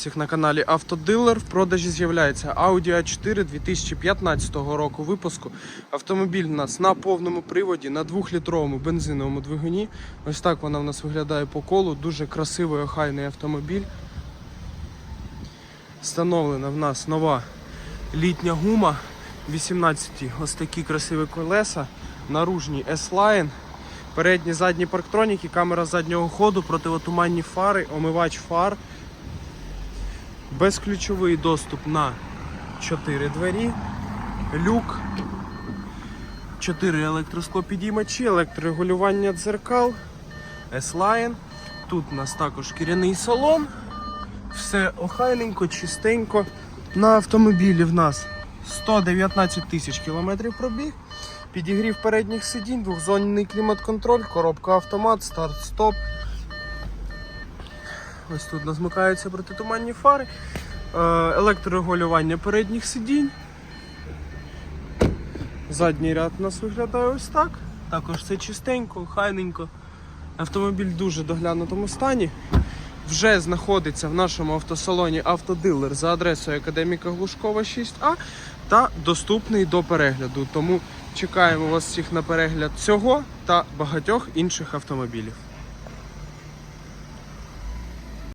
Всіх на каналі Автодилер в продажі з'являється Audi A4 2015 року випуску. Автомобіль у нас на повному приводі, на 2-літровому бензиновому двигуні. Ось так вона в нас виглядає по колу. Дуже красивий охайний автомобіль. Встановлена в нас нова літня гума. 18 ось такі красиві колеса. Наружні S-Line. Передні задні парктроніки, камера заднього ходу, противотуманні фари, омивач фар. Безключовий доступ на 4 двері, люк, 4 електросклопідіймачі, електрорегулювання дзеркал, S-Line. Тут у нас також шкіряний салон. Все охайненько, чистенько. На автомобілі в нас 119 тисяч кілометрів пробіг. Підігрів передніх сидінь, двохзонний клімат-контроль, коробка автомат, старт-стоп. Ось тут у нас змикаються протитуманні фари, е, електрорегулювання передніх сидінь. Задній ряд у нас виглядає ось так. Також все чистенько, хайненько. Автомобіль дуже доглянутому стані. Вже знаходиться в нашому автосалоні автодилер за адресою Академіка Глушкова 6А та доступний до перегляду. Тому чекаємо вас всіх на перегляд цього та багатьох інших автомобілів.